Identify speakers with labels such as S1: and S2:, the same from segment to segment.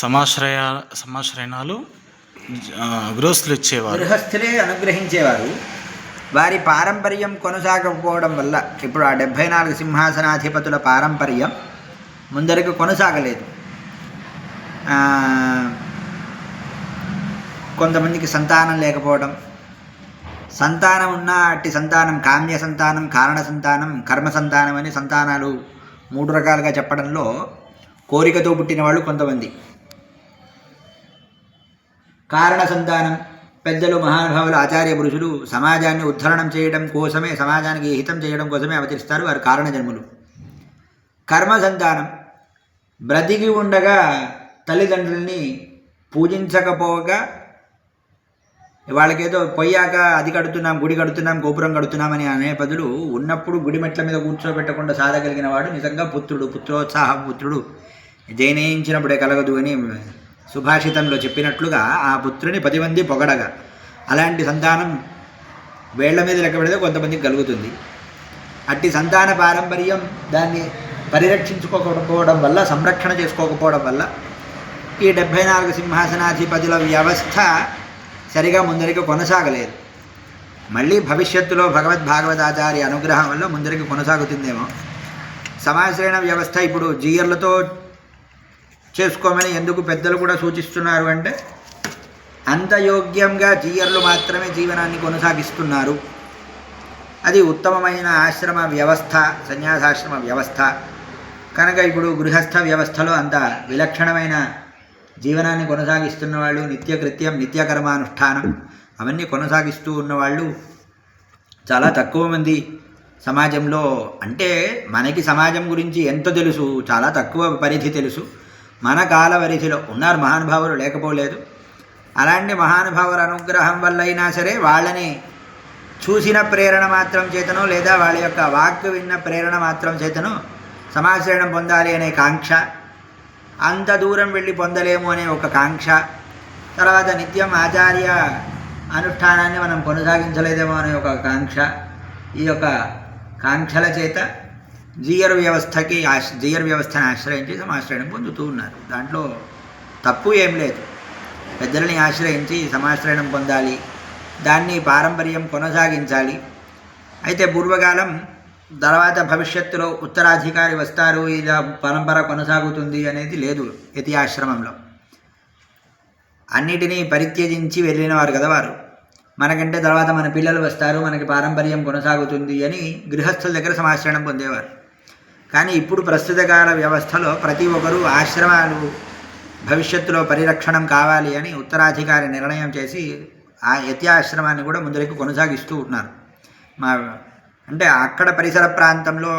S1: సమాశ్రయ సమాశ్రయణాలు గృహస్థులు ఇచ్చేవారు.
S2: గృహస్థులే అనుగ్రహించేవారు. వారి పారంపర్యం కొనసాగకపోవడం వల్ల ఇప్పుడు ఆ డెబ్భై నాలుగు సింహాసనాధిపతుల పారంపర్యం ముందరకు కొనసాగలేదు. కొంతమందికి సంతానం లేకపోవడం సంతానం ఉన్న అట్టి సంతానం కామ్య సంతానం కారణ సంతానం కర్మ సంతానం అని సంతానాలు మూడు రకాలుగా చెప్పడంలో కోరికతో పుట్టిన వాళ్ళు కొంతమంది. కారణ సంతానం పెద్దలు మహానుభావులు ఆచార్య పురుషులు సమాజాన్ని ఉద్ధరణం చేయడం కోసమే సమాజానికి హితం చేయడం కోసమే అవతరిస్తారు వారు కారణ జన్ములు కర్మ సంతానం బ్రతికి ఉండగా తల్లిదండ్రుల్ని పూజించకపోగా వాళ్ళకేదో పొయ్యాక అది కడుతున్నాం గుడి కడుతున్నాం గోపురం కడుతున్నామని అనే బదులు ఉన్నప్పుడు గుడి మెట్ల మీద కూర్చోబెట్టకుండా సాధగలిగిన వాడు నిజంగా పుత్రుడు పుత్రోత్సాహ పుత్రుడు. జైనయించినప్పుడే కలగదు అని సుభాషితంలో చెప్పినట్లుగా ఆ పుత్రుని పది మంది పొగడగా. అలాంటి సంతానం వేళ్ళ మీద లెక్క పెడితే కొంతమందికి కలుగుతుంది. అట్టి సంతాన పారంపర్యం దాన్ని పరిరక్షించుకోకపోవడం వల్ల సంరక్షణ చేసుకోకపోవడం వల్ల ఈ డెబ్భై నాలుగు సింహాసనాధిపతుల వ్యవస్థ సరిగా ముందరికి కొనసాగలేదు. మళ్ళీ భవిష్యత్తులో భగవద్ భాగవతాచార్య అనుగ్రహం వల్ల ముందరికి కొనసాగుతుందేమో. సమాశ్రయణ వ్యవస్థ ఇప్పుడు జీయర్లతో చేసుకోమని ఎందుకు పెద్దలు కూడా సూచిస్తున్నారు అంటే అంత యోగ్యంగా జీయర్లు మాత్రమే జీవనాన్ని కొనసాగిస్తున్నారు. అది ఉత్తమమైన ఆశ్రమ వ్యవస్థ సన్యాసాశ్రమ వ్యవస్థ. కనుక ఇప్పుడు గృహస్థ వ్యవస్థలో అంత విలక్షణమైన జీవనాన్ని కొనసాగిస్తున్న వాళ్ళు నిత్యకృత్యం నిత్యకర్మానుష్ఠానం అవన్నీ కొనసాగిస్తూ ఉన్నవాళ్ళు చాలా తక్కువ మంది సమాజంలో. అంటే మనకి సమాజం గురించి ఎంత తెలుసు? చాలా తక్కువ పరిధి తెలుసు. మన కాల పరిధిలో ఉన్నారు మహానుభావులు లేకపోలేదు. అలాంటి మహానుభావుల అనుగ్రహం వల్ల అయినా సరే వాళ్ళని చూసిన ప్రేరణ మాత్రం చేతనో లేదా వాళ్ళ యొక్క వాక్ విన్న ప్రేరణ మాత్రం చేతనో సమాశ్రయణం పొందాలి అనే కాంక్ష. అంత దూరం వెళ్ళి పొందలేము అనే ఒక కాంక్ష. తర్వాత నిత్యం ఆచార్య అనుష్ఠానాన్ని మనం కొనసాగించలేదేమో అనే ఒక కాంక్ష. ఈ యొక్క కాంక్షల చేత జీయర్ వ్యవస్థకి ఆశ జీయర్ వ్యవస్థను ఆశ్రయించి సమాశ్రయణం పొందుతూ ఉన్నారు. దాంట్లో తప్పు ఏం లేదు. పెద్దలని ఆశ్రయించి సమాశ్రయణం పొందాలి. దాన్ని పారంపర్యం కొనసాగించాలి. అయితే పూర్వకాలం తర్వాత భవిష్యత్తులో ఉత్తరాధికారి వస్తారు ఇలా పరంపర కొనసాగుతుంది అనేది లేదు యతి ఆశ్రమంలో. అన్నిటినీ పరిత్యజించి వెళ్ళిన వారు కదా వారు. మనకంటే తర్వాత మన పిల్లలు వస్తారు మనకి పారంపర్యం కొనసాగుతుంది అని గృహస్థుల దగ్గర సమాశ్రయణం పొందేవారు. కానీ ఇప్పుడు ప్రస్తుత కాల వ్యవస్థలో ప్రతి ఒక్కరూ ఆశ్రమాలు భవిష్యత్తులో పరిరక్షణం కావాలి అని ఉత్తరాధికారి నిర్ణయం చేసి ఆ యత్యాశ్రమాన్ని కూడా ముందరికి కొనసాగిస్తూ ఉన్నారు. మా అంటే అక్కడ పరిసర ప్రాంతంలో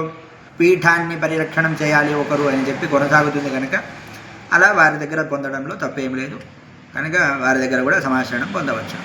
S2: పీఠాన్ని పరిరక్షణం చేయాలి ఒకరు అని చెప్పి కొనసాగుతుంది కనుక అలా వారి దగ్గర పొందడంలో తప్పేం లేదు. కనుక వారి దగ్గర కూడా సమాచారం పొందవచ్చు.